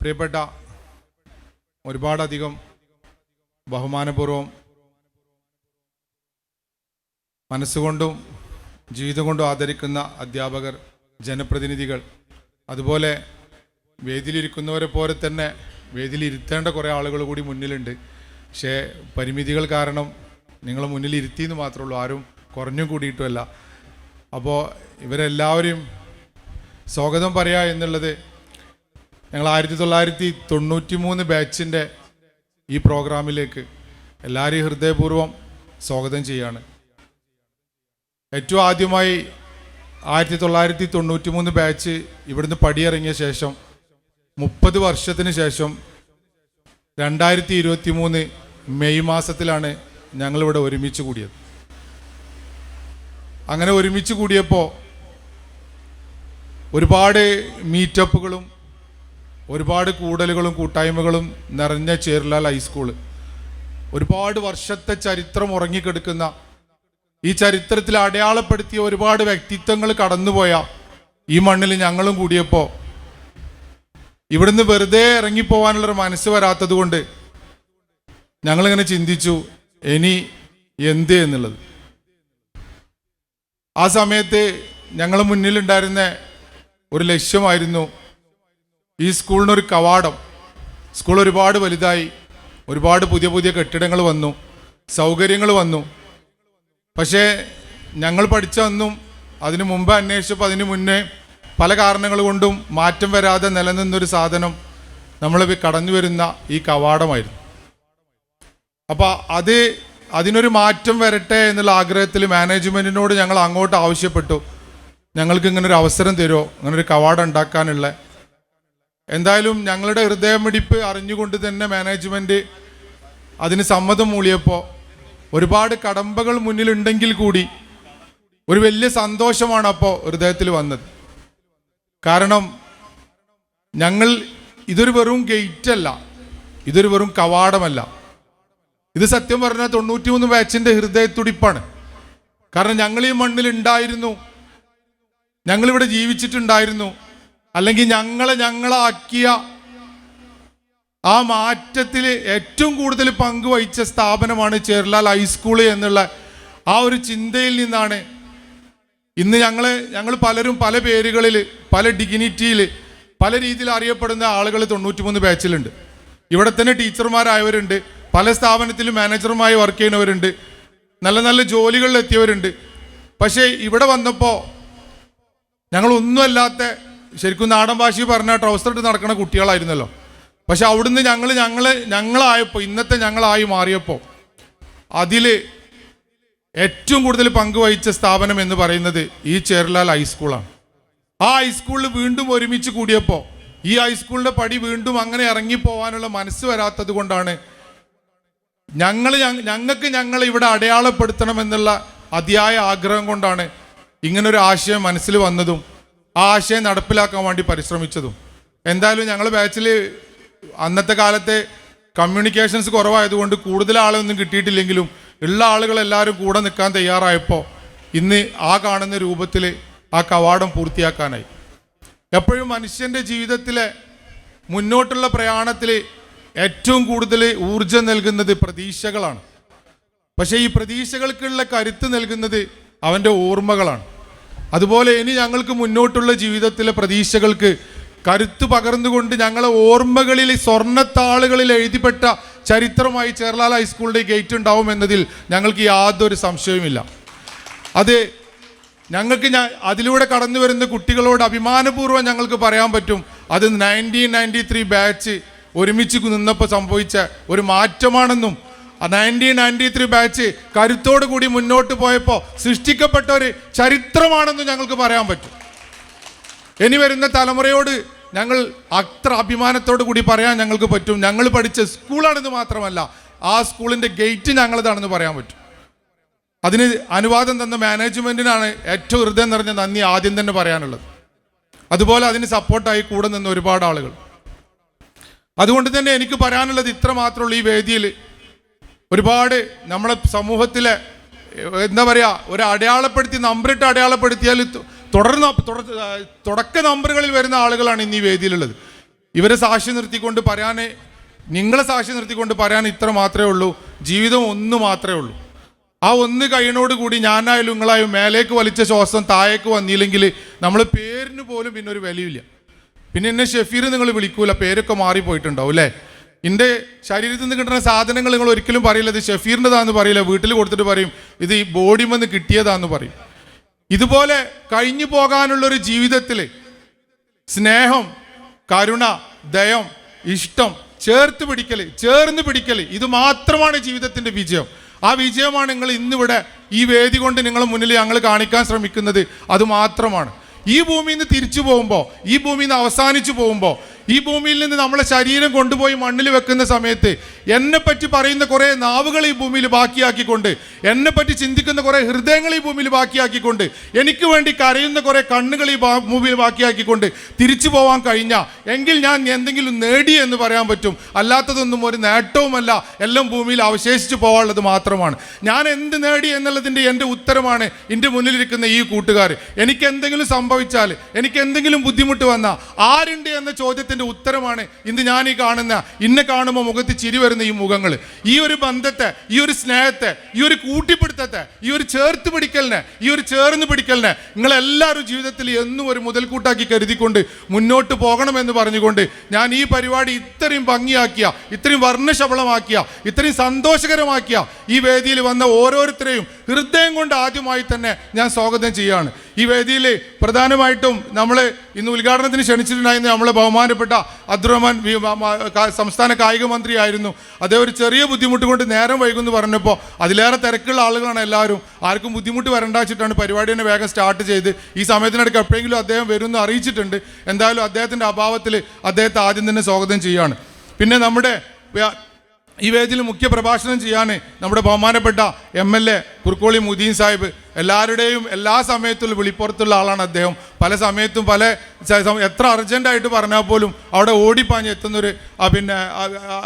പ്രിയപ്പെട്ട ഒരുപാടധികം ബഹുമാനപൂർവം മനസ്സുകൊണ്ടും ജീവിതം കൊണ്ടും ആദരിക്കുന്ന അധ്യാപകർ ജനപ്രതിനിധികൾ അതുപോലെ വേദിയിലിരിക്കുന്നവരെ പോലെ തന്നെ വേദിയിലിരുത്തേണ്ട കുറേ ആളുകൾ കൂടി മുന്നിലുണ്ട്. പക്ഷേ പരിമിതികൾ കാരണം നിങ്ങൾ മുന്നിൽ ഇരുത്തിയെന്ന് മാത്രമേ ഉള്ളൂ ആരും കുറഞ്ഞും കൂടിയിട്ടുമല്ല. അപ്പോൾ ഇവരെല്ലാവരും സ്വാഗതം പറയുക എന്നുള്ളത് ഞങ്ങൾ ആയിരത്തി തൊള്ളായിരത്തി തൊണ്ണൂറ്റി മൂന്ന് ബാച്ചിന്റെ ഈ പ്രോഗ്രാമിലേക്ക് എല്ലാവരെയും ഹൃദയപൂർവം സ്വാഗതം ചെയ്യാണ്. ഏറ്റവും ആദ്യമായി ആയിരത്തി തൊള്ളായിരത്തി തൊണ്ണൂറ്റി മൂന്ന് ബാച്ച് ഇവിടുന്ന് പടിയിറങ്ങിയ ശേഷം മുപ്പത് വർഷത്തിന് ശേഷം രണ്ടായിരത്തി ഇരുപത്തി മൂന്ന് മെയ് മാസത്തിലാണ് ഞങ്ങളിവിടെ ഒരുമിച്ച് കൂടിയത്. അങ്ങനെ ഒരുമിച്ച് കൂടിയപ്പോൾ ഒരുപാട് മീറ്റപ്പുകളും ഒരുപാട് കൂടലുകളും കൂട്ടായ്മകളും നിറഞ്ഞ ചേർലാൽ ഹൈസ്കൂൾ ഒരുപാട് വർഷത്തെ ചരിത്രം ഉറങ്ങിക്കെടുക്കുന്ന ഈ ചരിത്രത്തിൽ അടയാളപ്പെടുത്തിയ ഒരുപാട് വ്യക്തിത്വങ്ങൾ കടന്നുപോയ ഈ മണ്ണിൽ ഞങ്ങളും കൂടിയപ്പോൾ ഇവിടുന്ന് വെറുതെ ഇറങ്ങിപ്പോവാനുള്ളൊരു മനസ്സ് വരാത്തത് കൊണ്ട് ഞങ്ങളിങ്ങനെ ചിന്തിച്ചു ഇനി എന്ത് എന്നുള്ളത്? ആ സമയത്ത് ഞങ്ങൾ മുന്നിലുണ്ടായിരുന്ന ഒരു ലക്ഷ്യമായിരുന്നു ഈ സ്കൂളിനൊരു കവാടം. സ്കൂൾ ഒരുപാട് വലുതായി. ഒരുപാട് പുതിയ പുതിയ കെട്ടിടങ്ങൾ വന്നു. സൗകര്യങ്ങൾ വന്നു. പക്ഷേ ഞങ്ങൾ പഠിച്ച അന്നും അതിനു മുമ്പ് അന്വേഷിച്ചപ്പോൾ അതിനു മുന്നേ പല കാരണങ്ങൾ കൊണ്ടും മാറ്റം വരാതെ നിലനിന്നൊരു സാധനം നമ്മൾ കടന്നു വരുന്ന ഈ കവാടമായിരുന്നു. അപ്പോൾ അത് അതിനൊരു മാറ്റം വരട്ടെ എന്നുള്ള ആഗ്രഹത്തിൽ മാനേജ്മെന്റിനോട് ഞങ്ങൾ അങ്ങോട്ട് ആവശ്യപ്പെട്ടു. ഞങ്ങൾക്ക് ഇങ്ങനൊരു അവസരം തരുമോ ഇങ്ങനൊരു കവാടം ഉണ്ടാക്കാനുള്ള എന്തായാലും ഞങ്ങളുടെ ഹൃദയമിടിപ്പ് അറിഞ്ഞുകൊണ്ട് തന്നെ മാനേജ്മെന്റ് അതിന് സമ്മതം മൂളിയപ്പോൾ ഒരുപാട് കടമ്പകൾ മുന്നിലുണ്ടെങ്കിൽ കൂടി ഒരു വലിയ സന്തോഷമാണ് അപ്പോൾ ഹൃദയത്തിൽ വന്നത്. കാരണം ഞങ്ങൾ ഇതൊരു വെറും ഗേറ്റ് അല്ല ഇതൊരു വെറും കവാടമല്ല. ഇത് സത്യം പറഞ്ഞാൽ തൊണ്ണൂറ്റിമൂന്ന് ബാച്ചിന്റെ ഹൃദയത്തുടിപ്പാണ്. കാരണം ഞങ്ങൾ ഈ മണ്ണിൽ ഉണ്ടായിരുന്നു ഞങ്ങളിവിടെ ജീവിച്ചിട്ടുണ്ടായിരുന്നു. അല്ലെങ്കിൽ ഞങ്ങളെ ഞങ്ങളാക്കിയ ആ മാറ്റത്തിൽ ഏറ്റവും കൂടുതൽ പങ്കുവഹിച്ച സ്ഥാപനമാണ് ചേർലാൽ ഹൈസ്കൂൾ എന്നുള്ള ആ ഒരു ചിന്തയിൽ നിന്നാണ്. ഇന്ന് ഞങ്ങൾ ഞങ്ങൾ പലരും പല പേരുകളിൽ പല ഡിഗ്നിറ്റിയിൽ പല രീതിയിൽ അറിയപ്പെടുന്ന ആളുകൾ തൊണ്ണൂറ്റിമൂന്ന് ബാച്ചിലുണ്ട്. ഇവിടെ തന്നെ ടീച്ചർമാരായവരുണ്ട് പല സ്ഥാപനത്തിലും മാനേജറുമായി വർക്ക് ചെയ്യുന്നവരുണ്ട് നല്ല നല്ല ജോലികളിൽ എത്തിയവരുണ്ട് പക്ഷേ ഇവിടെ വന്നപ്പോൾ ഞങ്ങളൊന്നുമല്ലാത്ത ശരിക്കും നാടൻ ഭാഷയിൽ പറഞ്ഞ ട്രൗസർ ഇട്ട് നടക്കുന്ന കുട്ടികളായിരുന്നല്ലോ. പക്ഷെ അവിടുന്ന് ഞങ്ങൾ ഞങ്ങൾ ഞങ്ങളായപ്പോൾ ഇന്നത്തെ ഞങ്ങളായി മാറിയപ്പോൾ അതിൽ ഏറ്റവും കൂടുതൽ പങ്കുവഹിച്ച സ്ഥാപനം എന്ന് പറയുന്നത് ഈ ചേർലാൽ ഹൈസ്കൂളാണ് ആ ഹൈസ്കൂളിൽ വീണ്ടും ഒരുമിച്ച് കൂടിയപ്പോൾ ഈ ഹൈസ്കൂളിന്റെ പടി വീണ്ടും അങ്ങനെ ഇറങ്ങിപ്പോവാനുള്ള മനസ്സ് വരാത്തത് കൊണ്ടാണ് ഞങ്ങൾ ഞങ്ങൾക്ക് ഞങ്ങൾ ഇവിടെ അടയാളപ്പെടുത്തണമെന്നുള്ള അതിയായ ആഗ്രഹം കൊണ്ടാണ് ഇങ്ങനൊരു ആശയം മനസ്സിൽ വന്നതും ആ ആശയം നടപ്പിലാക്കാൻ വേണ്ടി പരിശ്രമിച്ചതും. എന്തായാലും ഞങ്ങൾ ബാച്ചിൽ അന്നത്തെ കാലത്തെ കമ്മ്യൂണിക്കേഷൻസ് കുറവായതുകൊണ്ട് കൂടുതൽ ആളൊന്നും കിട്ടിയിട്ടില്ലെങ്കിലും ഉള്ള ആളുകളെല്ലാവരും കൂടെ നിൽക്കാൻ തയ്യാറായപ്പോൾ ഇന്ന് ആ കാണുന്ന രൂപത്തിൽ ആ കവാടം പൂർത്തിയാക്കാനായി. എപ്പോഴും മനുഷ്യന്റെ ജീവിതത്തിലെ മുന്നോട്ടുള്ള പ്രയാണത്തിൽ ഏറ്റവും കൂടുതൽ ഊർജം നൽകുന്നത് പ്രതീക്ഷകളാണ്. പക്ഷേ ഈ പ്രതീക്ഷകൾക്കുള്ള കരുത്ത് നൽകുന്നത് അവന്റെ ഓർമ്മകളാണ്. അതുപോലെ ഇനി ഞങ്ങൾക്ക് മുന്നോട്ടുള്ള ജീവിതത്തിലെ പ്രതീക്ഷകൾക്ക് കരുത്തു പകർന്നുകൊണ്ട് ഞങ്ങളെ ഓർമ്മകളിൽ സ്വർണത്താളുകളിൽ എഴുതിപ്പെട്ട ചരിത്രമായി ചേർലാൽ ഹൈസ്കൂളിന്റെ ഗേറ്റ് ഉണ്ടാവും എന്നതിൽ ഞങ്ങൾക്ക് യാതൊരു സംശയവുമില്ല. അത് ഞങ്ങൾക്ക് ഞാൻ അതിലൂടെ കടന്നു വരുന്ന കുട്ടികളോട് അഭിമാനപൂർവം ഞങ്ങൾക്ക് പറയാൻ പറ്റും. അത് നയന്റീൻ നയന്റി ത്രീ ബാച്ച് ഒരുമിച്ച് നിന്നപ്പോൾ സംഭവിച്ച ഒരു മാറ്റമാണെന്നും നയന്റീൻ നയന്റി ത്രീ ബാച്ച് കരുത്തോടു കൂടി മുന്നോട്ട് പോയപ്പോൾ സൃഷ്ടിക്കപ്പെട്ട ഒരു ചരിത്രമാണെന്ന് ഞങ്ങൾക്ക് പറയാൻ പറ്റും. ഇനി വരുന്ന തലമുറയോട് ഞങ്ങൾ അത്ര അഭിമാനത്തോടു കൂടി പറയാൻ ഞങ്ങൾക്ക് പറ്റും. ഞങ്ങൾ പഠിച്ച സ്കൂളാണെന്ന് മാത്രമല്ല ആ സ്കൂളിന്റെ ഗേറ്റ് ഞങ്ങളതാണെന്ന് പറയാൻ പറ്റും. അതിന് അനുവാദം തന്ന മാനേജ്മെന്റിനാണ് ഏറ്റവും ഹൃദയം നിറഞ്ഞ നന്ദി ആദ്യം തന്നെ പറയാനുള്ളത്. അതുപോലെ അതിന് സപ്പോർട്ടായി കൂടെ നിന്ന് ഒരുപാട് ആളുകൾ. അതുകൊണ്ട് തന്നെ എനിക്ക് പറയാനുള്ളത് ഇത്ര മാത്രമുള്ളൂ ഈ വേദിയിൽ ഒരുപാട് നമ്മളെ സമൂഹത്തിലെ എന്താ പറയുക ഒരു അടയാളപ്പെടുത്തി നമ്പറിട്ട് അടയാളപ്പെടുത്തിയാൽ തുടർന്ന് തുട- തുടക്ക നമ്പറുകളിൽ വരുന്ന ആളുകളാണ് ഇന്ന് ഈ വേദിയിലുള്ളത്. ഇവരെ സാക്ഷി നിർത്തിക്കൊണ്ട് പറയാൻ നിങ്ങളെ സാക്ഷി നിർത്തിക്കൊണ്ട് പറയാൻ ഇത്ര മാത്രമേ ഉള്ളൂ. ജീവിതം ഒന്ന് മാത്രമേ ഉള്ളൂ. ആ ഒന്ന് കഴിയണോട് കൂടി ഞാനായാലും നിങ്ങളായാലും മേലേക്ക് വലിച്ച ശ്വാസം താഴേക്ക് വന്നില്ലെങ്കിൽ നമ്മൾ പേരിന് പോലും പിന്നെ ഒരു വിലയില്ല പിന്നെ എന്നെ ഷെഫീർ നിങ്ങൾ വിളിക്കൂല പേരൊക്കെ മാറിപ്പോയിട്ടുണ്ടാവും അല്ലേ? എന്റെ ശരീരത്തിൽ നിന്ന് കിട്ടുന്ന സാധനങ്ങൾ നിങ്ങൾ ഒരിക്കലും പറയില്ല. ഇത് ഷെഫീറിന്റെതാന്ന് പറയില്ല. വീട്ടിൽ കൊടുത്തിട്ട് പറയും ഇത് ഈ ബോഡി വന്ന് കിട്ടിയതാന്ന് പറയും. ഇതുപോലെ കഴിഞ്ഞു പോകാനുള്ളൊരു ജീവിതത്തിൽ സ്നേഹം കരുണ ദയം ഇഷ്ടം ചേർത്ത് പിടിക്കൽ ചേർന്ന് പിടിക്കൽ ഇത് മാത്രമാണ് ജീവിതത്തിന്റെ വിജയം. ആ വിജയമാണ് നിങ്ങൾ ഇന്നിവിടെ ഈ വേദി കൊണ്ട് നിങ്ങൾ മുന്നിൽ ഞങ്ങൾ കാണിക്കാൻ ശ്രമിക്കുന്നത്. അത് മാത്രമാണ്. ഈ ഭൂമിയിൽ നിന്ന് തിരിച്ചു പോകുമ്പോൾ ഈ ഭൂമിയിൽ നിന്ന് അവസാനിച്ചു പോകുമ്പോൾ ഈ ഭൂമിയിൽ നിന്ന് നമ്മളെ ശരീരം കൊണ്ടുപോയി മണ്ണിൽ വെക്കുന്ന സമയത്ത് എന്നെ പറ്റി പറയുന്ന കുറേ നാവുകൾ ഈ ഭൂമിയിൽ ബാക്കിയാക്കിക്കൊണ്ട് എന്നെ പറ്റി ചിന്തിക്കുന്ന കുറേ ഹൃദയങ്ങൾ ഈ ഭൂമിയിൽ ബാക്കിയാക്കിക്കൊണ്ട് എനിക്ക് വേണ്ടി കരയുന്ന കുറേ കണ്ണുകൾ ഈ ഭൂമിയിൽ ബാക്കിയാക്കിക്കൊണ്ട് തിരിച്ചു പോവാൻ കഴിഞ്ഞ എങ്കിൽ ഞാൻ എന്തെങ്കിലും നേടി എന്ന് പറയാൻ പറ്റും. അല്ലാത്തതൊന്നും ഒരു നേട്ടവുമല്ല. എല്ലാം ഭൂമിയിൽ അവശേഷിച്ച് പോകാനുള്ളത് മാത്രമാണ്. ഞാൻ എന്ത് നേടി എന്നുള്ളതിന്റെ എന്റെ ഉത്തരമാണ് എന്റെ മുന്നിലിരിക്കുന്ന ഈ കൂട്ടുകാർ. എനിക്ക് എന്തെങ്കിലും സംഭവിച്ചാൽ എനിക്ക് എന്തെങ്കിലും ബുദ്ധിമുട്ട് വന്നാൽ ആരുണ്ട് എന്ന ചോദ്യത്തിന്റെ ഉത്തരമാണ് ഇന്ന് ഞാൻ ഈ കാണുന്ന ഇന്നെ കാണുമ്പോൾ മുഖത്ത് ചിരി വരുന്ന ഈ മുഖങ്ങൾ ഈ ഒരു ബന്ധത്തെ ഈ ഒരു സ്നേഹത്തെ ഈ ഒരു കൂട്ടിപ്പിടുത്തത്തെ ഈ ഒരു ചേർത്ത് പിടിക്കലിനെ ഈ ഒരു ചേർന്ന് പിടിക്കലിനെ നിങ്ങളെല്ലാവരും ജീവിതത്തിൽ എന്നും ഒരു മുതൽക്കൂട്ടാക്കി കരുതിക്കൊണ്ട് മുന്നോട്ട് പോകണമെന്ന് പറഞ്ഞുകൊണ്ട് ഞാൻ ഈ പരിപാടി ഇത്രയും ഭംഗിയാക്കിയ ഇത്രയും വർണശബളമാക്കിയ ഇത്രയും സന്തോഷകരമാക്കിയ ഈ വേദിയിൽ വന്ന ഓരോരുത്തരെയും ഹൃദയം കൊണ്ട് ആദ്യമായി തന്നെ ഞാൻ സ്വാഗതം ചെയ്യുകയാണ് ഈ വേദിയിൽ പ്രധാനമായിട്ടും നമ്മൾ ഇന്ന് ഉദ്ഘാടനത്തിന് ക്ഷണിച്ചിട്ടുണ്ടായിരുന്ന നമ്മളെ ബഹുമാനപ്പെട്ട അബ്ദുറഹ്മാൻ സംസ്ഥാന കായിക മന്ത്രിയായിരുന്നു. അതേ ഒരു ചെറിയ ബുദ്ധിമുട്ട് കൊണ്ട് നേരം വൈകുമെന്ന് പറഞ്ഞപ്പോൾ അതിലേറെ തിരക്കുള്ള ആളുകളാണ് എല്ലാവരും. ആർക്കും ബുദ്ധിമുട്ട് വരണ്ട വെച്ചിട്ടാണ് പരിപാടി തന്നെ വേഗം സ്റ്റാർട്ട് ചെയ്ത് ഈ സമയത്തിനിടയ്ക്ക് എപ്പോഴെങ്കിലും അദ്ദേഹം വരുമെന്ന് അറിയിച്ചിട്ടുണ്ട്. എന്തായാലും അദ്ദേഹത്തിന്റെ അഭാവത്തിൽ അദ്ദേഹത്തെ ആദ്യം തന്നെ സ്വാഗതം ചെയ്യുകയാണ് പിന്നെ നമ്മുടെ ഈ വേദിയിൽ മുഖ്യ പ്രഭാഷണം ചെയ്യാൻ നമ്മുടെ ബഹുമാനപ്പെട്ട M L A Kurkoli Mudeen Sahib എല്ലാവരുടെയും എല്ലാ സമയത്തും വിളിപ്പുറത്തുള്ള ആളാണ് അദ്ദേഹം. പല സമയത്തും പല എത്ര അർജന്റായിട്ട് പറഞ്ഞാൽ പോലും അവിടെ ഓടിപ്പാഞ്ഞ് എത്തുന്നൊരു പിന്നെ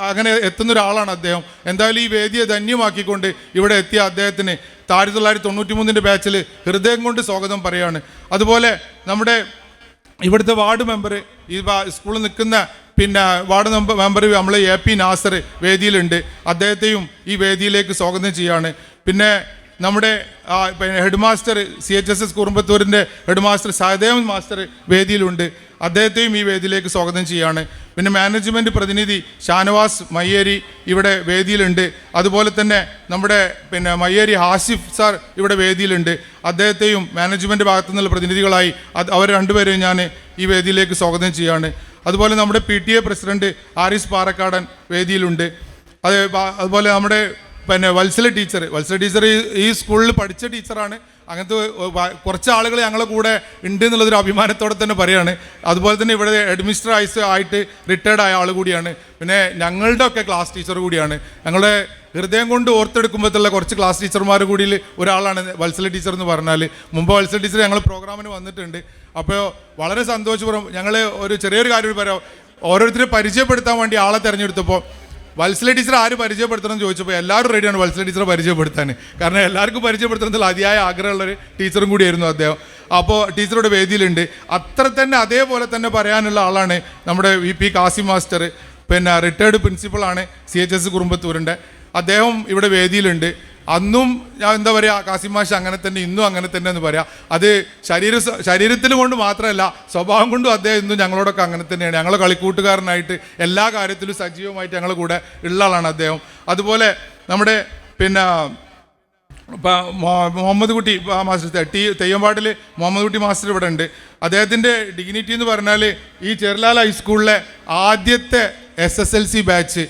അങ്ങനെ എത്തുന്ന ഒരാളാണ് അദ്ദേഹം. എന്തായാലും ഈ വേദിയെ ധന്യമാക്കിക്കൊണ്ട് ഇവിടെ എത്തിയ അദ്ദേഹത്തിന് ആയിരത്തി തൊള്ളായിരത്തി തൊണ്ണൂറ്റി മൂന്നിന്റെ ബാച്ചിൽ ഹൃദയം കൊണ്ട് സ്വാഗതം പറയുകയാണ് അതുപോലെ നമ്മുടെ ഇവിടുത്തെ വാർഡ് മെമ്പർ ഈ സ്കൂളിൽ നിൽക്കുന്ന പിന്നെ വാർഡ് മെമ്പർ മെമ്പർ നമ്മൾ എ പി നാസർ വേദിയിലുണ്ട്. അദ്ദേഹത്തെയും ഈ വേദിയിലേക്ക് സ്വാഗതം ചെയ്യുകയാണ് പിന്നെ നമ്മുടെ head master C H S S കുറുമ്പത്തൂരിന്റെ head master Sahadevan master വേദിയിലുണ്ട്. അദ്ദേഹത്തെയും ഈ വേദിയിലേക്ക് സ്വാഗതം ചെയ്യുകയാണ് പിന്നെ മാനേജ്മെന്റ് പ്രതിനിധി ഷാനവാസ് മയ്യേരി ഇവിടെ വേദിയിലുണ്ട്. അതുപോലെ തന്നെ നമ്മുടെ പിന്നെ മയ്യേരി ഹാസിഫ് സാർ ഇവിടെ വേദിയിലുണ്ട്. അദ്ദേഹത്തെയും മാനേജ്മെന്റ് ഭാഗത്തു നിന്നുള്ള പ്രതിനിധികളായി അവർ രണ്ടുപേരെയും ഞാൻ ഈ വേദിയിലേക്ക് സ്വാഗതം ചെയ്യാണ്. അതുപോലെ നമ്മുടെ P T A president Aris Parakkadan വേദിയിലുണ്ട്. അത് അതുപോലെ നമ്മുടെ പിന്നെ വത്സല ടീച്ചർ. വത്സല ടീച്ചർ ഈ സ്കൂളിൽ പഠിച്ച ടീച്ചറാണ്. അങ്ങനത്തെ കുറച്ച് ആളുകൾ ഞങ്ങളുടെ കൂടെ ഉണ്ട് എന്നുള്ളൊരു അഭിമാനത്തോടെ തന്നെ പറയാണ്. അതുപോലെ തന്നെ ഇവിടെ അഡ്മിനിസ്റ്റർ ആയിട്ട് റിട്ടയർഡ് ആയ ആൾ കൂടിയാണ്. പിന്നെ ഞങ്ങളുടെ ഒക്കെ ക്ലാസ് ടീച്ചർ കൂടിയാണ്. ഞങ്ങളുടെ ഹൃദയം കൊണ്ട് ഓർത്തെടുക്കുമ്പോഴത്തുള്ള കുറച്ച് ക്ലാസ് ടീച്ചർമാർ കൂടി ഒരാളാണ് വത്സല ടീച്ചർ എന്ന് പറഞ്ഞാൽ. മുമ്പ് വത്സല ടീച്ചർ ഞങ്ങൾ പ്രോഗ്രാമിന് വന്നിട്ടുണ്ട്. അപ്പോൾ വളരെ സന്തോഷപൂർവം ഞങ്ങൾ ഒരു ചെറിയൊരു കാര്യം പറയാം. ഓരോരുത്തരെ പരിചയപ്പെടുത്താൻ വേണ്ടി ആളെ തിരഞ്ഞെടുത്തപ്പോൾ വത്സല ടീച്ചർ ആര് പരിചയപ്പെടുത്തണം എന്ന് ചോദിച്ചപ്പോൾ എല്ലാവരും റെഡിയാണ് വത്സല ടീച്ചറെ പരിചയപ്പെടുത്താൻ. കാരണം എല്ലാവർക്കും പരിചയപ്പെടുത്തണമെന്നുള്ള അതിയായ ആഗ്രഹമുള്ളൊരു ടീച്ചറും കൂടിയായിരുന്നു അദ്ദേഹം. അപ്പോൾ ടീച്ചറുടെ വേദിയിലുണ്ട്. അത്ര തന്നെ അതേപോലെ തന്നെ പറയാനുള്ള ആളാണ് നമ്മുടെ വി പി കാസിം മാസ്റ്റർ. പിന്നെ റിട്ടയർഡ് പ്രിൻസിപ്പളാണ് സി എച്ച് എസ് കുറുമ്പത്തൂരിന്റെ. അദ്ദേഹം ഇവിടെ വേദിയിലുണ്ട്. അന്നും ഞാൻ എന്താ പറയുക മാഷ് അങ്ങനെ തന്നെ ഇന്നും അങ്ങനെ തന്നെ എന്ന് പറയാം. അത് ശരീര ശരീരത്തിൽ കൊണ്ട് മാത്രമല്ല സ്വഭാവം കൊണ്ടും അദ്ദേഹം ഇന്നും ഞങ്ങളോടൊക്കെ അങ്ങനെ തന്നെയാണ്. ഞങ്ങളെ കളിക്കൂട്ടുകാരനായിട്ട് എല്ലാ കാര്യത്തിലും സജീവമായിട്ട് ഞങ്ങളുടെ കൂടെ ഉള്ള ആളാണ് അദ്ദേഹം. അതുപോലെ നമ്മുടെ പിന്നെ മുഹമ്മദ് കുട്ടി മാസ്റ്റർ ടി തെയ്യമ്പാട്ടിൽ മുഹമ്മദ് കുട്ടി മാസ്റ്റർ ഇവിടെ ഉണ്ട്. അദ്ദേഹത്തിന്റെ ഡിഗ്നിറ്റി എന്ന് പറഞ്ഞാൽ ഈ ചെറുലാൽ ഹൈസ്കൂളിലെ ആദ്യത്തെ S S L C batch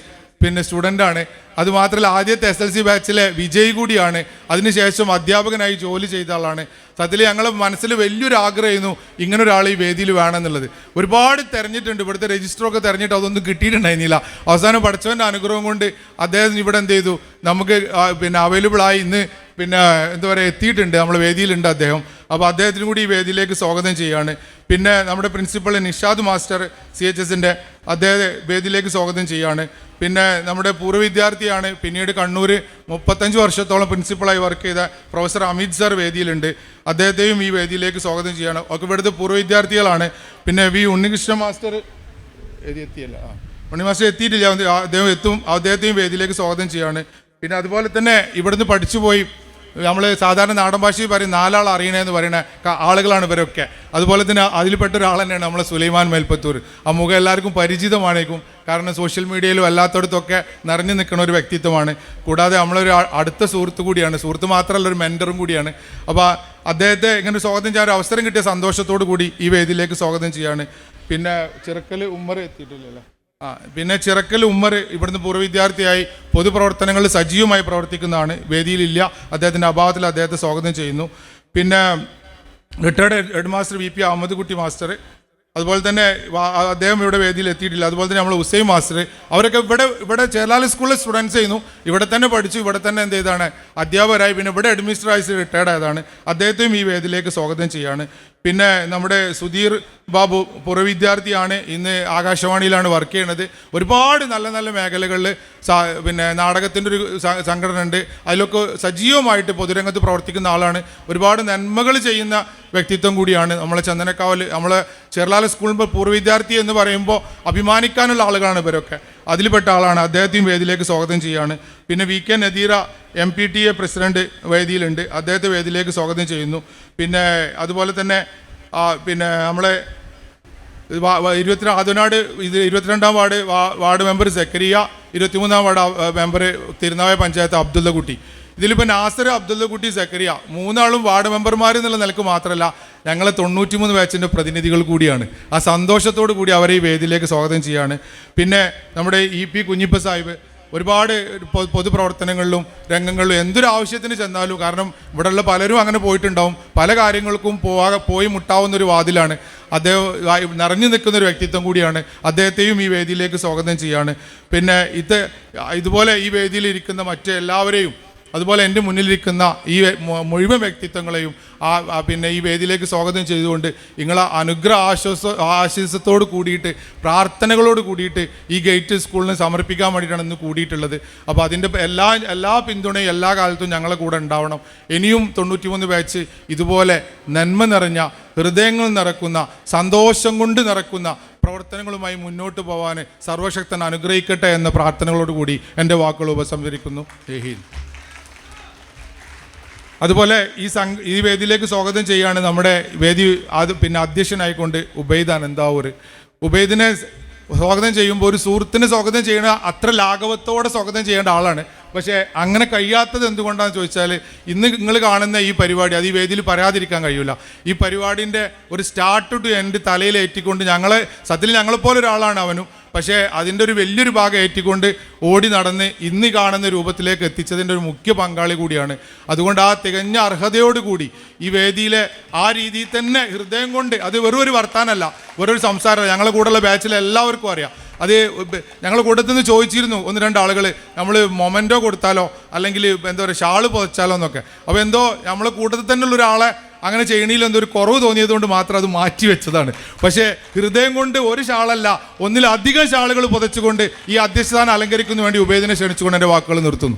പിന്നെ സ്റ്റുഡന്റാണ് അതുമാത്രമല്ല ആദ്യത്തെ എസ് എൽ സി ബാച്ചിലെ വിജയ് കൂടിയാണ്. അതിനുശേഷം അധ്യാപകനായി ജോലി ചെയ്ത ആളാണ്. സത്യത്തിൽ ഞങ്ങൾ മനസ്സിൽ വലിയൊരു ആഗ്രഹമായിരുന്നു ഇങ്ങനെ ഒരാൾ ഈ വേദിയിൽ വേണമെന്നുള്ളത്. ഒരുപാട് തിരഞ്ഞിട്ടുണ്ട്. ഇവിടുത്തെ രജിസ്റ്ററൊക്കെ തിരഞ്ഞിട്ട് അതൊന്നും കിട്ടിയിട്ടുണ്ടായിരുന്നില്ല. അവസാനം പഠിച്ചവന്റെ അനുഗ്രഹം കൊണ്ട് അദ്ദേഹം ഇവിടെ എന്ത് ചെയ്തു? നമുക്ക് പിന്നെ അവൈലബിൾ ആയി ഇന്ന് പിന്നെ എന്താ പറയുക എത്തിയിട്ടുണ്ട്. നമ്മൾ വേദിയിലുണ്ട് അദ്ദേഹം. അപ്പോൾ അദ്ദേഹത്തിനും കൂടി ഈ വേദിയിലേക്ക് സ്വാഗതം ചെയ്യുകയാണ് പിന്നെ നമ്മുടെ principal Nishad master C H എസിന്റെ അദ്ദേഹത്തെ വേദിയിലേക്ക് സ്വാഗതം ചെയ്യുകയാണ് പിന്നെ നമ്മുടെ പൂർവ വിദ്യാർത്ഥിയാണ്. പിന്നീട് കണ്ണൂർ മുപ്പത്തഞ്ച് വർഷത്തോളം പ്രിൻസിപ്പളായി വർക്ക് ചെയ്ത പ്രൊഫസർ അമിത് സർ വേദിയിലുണ്ട്. അദ്ദേഹത്തെയും ഈ വേദിയിലേക്ക് സ്വാഗതം ചെയ്യുകയാണ് ഒക്കെ ഇവിടുത്തെ പൂർവ വിദ്യാർത്ഥികളാണ്. പിന്നെ വി ഉണ്ണികൃഷ്ണ മാസ്റ്റർ എത്തി- എത്തിയല്ല ആ ഉണ്ണി മാസ്റ്റർ എത്തിയിട്ടില്ല. അദ്ദേഹം എത്തും അദ്ദേഹത്തെയും വേദിയിലേക്ക് സ്വാഗതം ചെയ്യുകയാണ് പിന്നെ അതുപോലെ തന്നെ ഇവിടുന്ന് പഠിച്ചു പോയി നമ്മൾ സാധാരണ നാടൻ ഭാഷയിൽ പറയും നാലാൾ അറിയണേന്ന് പറയുന്ന ആളുകളാണ് ഇവരൊക്കെ. അതുപോലെ തന്നെ അതിൽപ്പെട്ട ഒരാൾ തന്നെയാണ് നമ്മളെ സുലൈമാൻ മേൽപ്പത്തൂർ. ആ മുഖം എല്ലാവർക്കും പരിചിതമാണേക്കും. കാരണം സോഷ്യൽ മീഡിയയിലും അല്ലാത്തടത്തൊക്കെ നിറഞ്ഞു നിൽക്കുന്ന ഒരു വ്യക്തിത്വമാണ്. കൂടാതെ നമ്മളൊരു അടുത്ത സുഹൃത്ത് കൂടിയാണ്. സുഹൃത്ത് മാത്രമല്ല ഒരു മെന്ററും കൂടിയാണ്. അപ്പോൾ അദ്ദേഹത്തെ ഇങ്ങനെ സ്വാഗതം ചെയ്യാൻ ഒരു അവസരം കിട്ടിയ സന്തോഷത്തോടു കൂടി ഈ വേദിയിലേക്ക് സ്വാഗതം ചെയ്യാണ്. പിന്നെ ചിറക്കൽ ഉമ്മർ എത്തിയിട്ടില്ലല്ലോ. ആ പിന്നെ ചിറക്കൽ ഉമ്മർ ഇവിടുന്ന് പൂർവ വിദ്യാർത്ഥിയായി പൊതുപ്രവർത്തനങ്ങളിൽ സജീവമായി പ്രവർത്തിക്കുന്നതാണ്. വേദിയിലില്ല. അദ്ദേഹത്തിന്റെ അഭാവത്തിൽ അദ്ദേഹത്തെ സ്വാഗതം ചെയ്യുന്നു. പിന്നെ retired head master V P Ahammad Kutty master. അതുപോലെ തന്നെ അദ്ദേഹം ഇവിടെ വേദിയിൽ എത്തിയിട്ടില്ല. അതുപോലെ തന്നെ നമ്മൾ ഹുസൈൻ മാസ്റ്റർ. അവരൊക്കെ ഇവിടെ ഇവിടെ ചേലാലി സ്കൂളിലെ സ്റ്റുഡൻസ് ചെയ്യുന്നു. ഇവിടെ തന്നെ പഠിച്ചു ഇവിടെ തന്നെ എന്ത് ചെയ്താണ്? അധ്യാപകരായി. പിന്നെ ഇവിടെ അഡ്മിനിസ്ട്രേറ്റർ റിട്ടയർഡ് ആയതാണ്. അദ്ദേഹത്തെയും ഈ വേദിയിലേക്ക് സ്വാഗതം ചെയ്യാണ്. പിന്നെ നമ്മുടെ സുധീർ ബാബു പൂർവ വിദ്യാർത്ഥിയാണ്. ഇന്ന് ആകാശവാണിയിലാണ് വർക്ക് ചെയ്യണത് ഒരുപാട് നല്ല നല്ല മേഖലകളിൽ പിന്നെ നാടകത്തിന്റെ ഒരു സംഘടന ഉണ്ട് അതിലൊക്കെ സജീവമായിട്ട് പൊതുരംഗത്ത് പ്രവർത്തിക്കുന്ന ആളാണ്. ഒരുപാട് നന്മകൾ ചെയ്യുന്ന വ്യക്തിത്വം കൂടിയാണ് നമ്മളെ ചന്ദനക്കാവൽ നമ്മളെ ചെറുലാല സ്കൂളിൽ പൂർവ വിദ്യാർത്ഥി എന്ന് പറയുമ്പോൾ അഭിമാനിക്കാനുള്ള ആളുകളാണ് ഇവരൊക്കെ. അതിൽപ്പെട്ട ആളാണ്. അദ്ദേഹത്തെയും വേദിയിലേക്ക് സ്വാഗതം ചെയ്യുകയാണ് പിന്നെ V K Nadeera M P T A president വേദിയിലുണ്ട്. അദ്ദേഹത്തെ വേദിയിലേക്ക് സ്വാഗതം ചെയ്യുന്നു. പിന്നെ അതുപോലെ തന്നെ പിന്നെ നമ്മളെ ഇരുപത്തി ആദ്യനാട് ഇത് ഇരുപത്തിരണ്ടാം വാർഡ് വാർഡ് മെമ്പർ സെക്കരിയ ഇരുപത്തിമൂന്നാം വാർഡ് മെമ്പർ തിരുനാവായ പഞ്ചായത്ത് അബ്ദുള്ള കുട്ടി ഇതിലിപ്പോൾ നാസർ അബ്ദുള്ള കുട്ടി സെക്കരിയ മൂന്നാളും വാർഡ് മെമ്പർമാർ എന്നുള്ള നിലയ്ക്ക് മാത്രമല്ല ഞങ്ങളെ തൊണ്ണൂറ്റിമൂന്ന് ബാച്ചിന്റെ പ്രതിനിധികൾ കൂടിയാണ്. ആ സന്തോഷത്തോടു കൂടി അവരെ ഈ വേദിയിലേക്ക് സ്വാഗതം ചെയ്യുകയാണ് പിന്നെ നമ്മുടെ ഇ പി കുഞ്ഞിപ്പ സാഹിബ് ഒരുപാട് പൊതുപ്രവർത്തനങ്ങളിലും രംഗങ്ങളിലും എന്തൊരു ആവശ്യത്തിന് ചെന്നാലും കാരണം ഇവിടെയുള്ള പലരും അങ്ങനെ പോയിട്ടുണ്ടാവും. പല കാര്യങ്ങൾക്കും പോവാ പോയി മുട്ടാവുന്ന ഒരു വാതിലാണ്. അദ്ദേഹം നിറഞ്ഞു നിൽക്കുന്ന ഒരു വ്യക്തിത്വം കൂടിയാണ് അദ്ദേഹത്തെയും ഈ വേദിയിലേക്ക് സ്വാഗതം ചെയ്യാണ്. പിന്നെ ഇത് ഇതുപോലെ ഈ വേദിയിൽ ഇരിക്കുന്ന മറ്റ് എല്ലാവരെയും അതുപോലെ എന്റെ മുന്നിലിരിക്കുന്ന ഈ മുഴുവൻ വ്യക്തിത്വങ്ങളെയും ആ പിന്നെ ഈ വേദിയിലേക്ക് സ്വാഗതം ചെയ്തുകൊണ്ട് നിങ്ങളെ അനുഗ്രഹ ആശ്വാസ ആശ്വാസത്തോട് കൂടിയിട്ട് പ്രാർത്ഥനകളോട് കൂടിയിട്ട് ഈ ഗേറ്റ് സ്കൂളിന് സമർപ്പിക്കാൻ വേണ്ടിയിട്ടാണ് ഇന്ന് കൂടിയിട്ടുള്ളത്. അപ്പോൾ അതിന്റെ എല്ലാ എല്ലാ പിന്തുണയും എല്ലാ കാലത്തും ഞങ്ങളെ കൂടെ ഉണ്ടാവണം. ഇനിയും തൊണ്ണൂറ്റിമൂന്ന് ബാച്ച് ഇതുപോലെ നന്മ നിറഞ്ഞ ഹൃദയങ്ങൾ നിറക്കുന്ന സന്തോഷം കൊണ്ട് നിറക്കുന്ന പ്രവർത്തനങ്ങളുമായി മുന്നോട്ട് പോകാൻ സർവശക്തൻ അനുഗ്രഹിക്കട്ടെ എന്ന പ്രാർത്ഥനകളോട് കൂടി എന്റെ വാക്കുകൾ ഉപസംഹരിക്കുന്നു. ജയ് ഹിന്ദ്. അതുപോലെ ഈ സംഘ ഈ വേദിയിലേക്ക് സ്വാഗതം ചെയ്യുകയാണ് നമ്മുടെ വേദി അത് പിന്നെ അധ്യക്ഷനായിക്കൊണ്ട് ഉബൈദ് അനന്താവൂർ. ഉബൈദിനെ സ്വാഗതം ചെയ്യുമ്പോൾ ഒരു സുഹൃത്തിനെ സ്വാഗതം ചെയ്യണ അത്ര ലാഘവത്തോടെ സ്വാഗതം ചെയ്യേണ്ട ആളാണ്. പക്ഷേ അങ്ങനെ കഴിയാത്തത് എന്തുകൊണ്ടാണെന്ന് ചോദിച്ചാൽ ഇന്ന് നിങ്ങൾ കാണുന്ന ഈ പരിപാടി അത് ഈ വേദിയിൽ പറയാതിരിക്കാൻ കഴിയില്ല ഈ പരിപാടിന്റെ ഒരു സ്റ്റാർട്ട് ടു എൻഡ് തലയിൽ ഏറ്റിക്കൊണ്ട് ഞങ്ങളെ സത്യത്തിൽ ഞങ്ങളെപ്പോലെ ഒരാളാണ് അവനും. പക്ഷേ അതിന്റെ ഒരു വലിയൊരു ഭാഗം ഏറ്റിക്കൊണ്ട് ഓടി നടന്ന് ഇന്ന് കാണുന്ന രൂപത്തിലേക്ക് എത്തിച്ചതിന്റെ ഒരു മുഖ്യ പങ്കാളി കൂടിയാണ്. അതുകൊണ്ട് ആ തികഞ്ഞ അർഹതയോടുകൂടി ഈ വേദിയിലെ ആ രീതിയിൽ തന്നെ ഹൃദയം കൊണ്ട് അത് വെറും ഒരു വർത്താനല്ല വെറൊരു സംസാരമല്ല. ഞങ്ങളുടെ കൂടെയുള്ള ബാച്ചിലെ എല്ലാവർക്കും അറിയാം. അത് ഞങ്ങൾ കൂട്ടത്തിൽ നിന്ന് ചോദിച്ചിരുന്നു ഒന്ന് രണ്ട് ആളുകൾ നമ്മൾ മൊമെന്റോ കൊടുത്താലോ? അല്ലെങ്കിൽ എന്താ പറയുക ഷാൾ പൊതച്ചാലോ? എന്നൊക്കെ. അപ്പോൾ എന്തോ നമ്മൾ കൂട്ടത്തിൽ തന്നെയുള്ള ഒരാളെ അങ്ങനെ ചെയ്യണിയിൽ എന്തോ ഒരു കുറവ് തോന്നിയത് കൊണ്ട് മാത്രം അത് മാറ്റി വെച്ചതാണ്. പക്ഷേ ഹൃദയം കൊണ്ട് ഒരു ഷാളല്ല ഒന്നിലധികം ഷാളുകൾ പുതച്ചുകൊണ്ട് ഈ അധ്യക്ഷസ്ഥാനം അലങ്കരിക്കുന്നതിന് വേണ്ടി ഉപേദനെ ക്ഷണിച്ചുകൊണ്ട് എന്റെ വാക്കുകൾ നിർത്തുന്നു.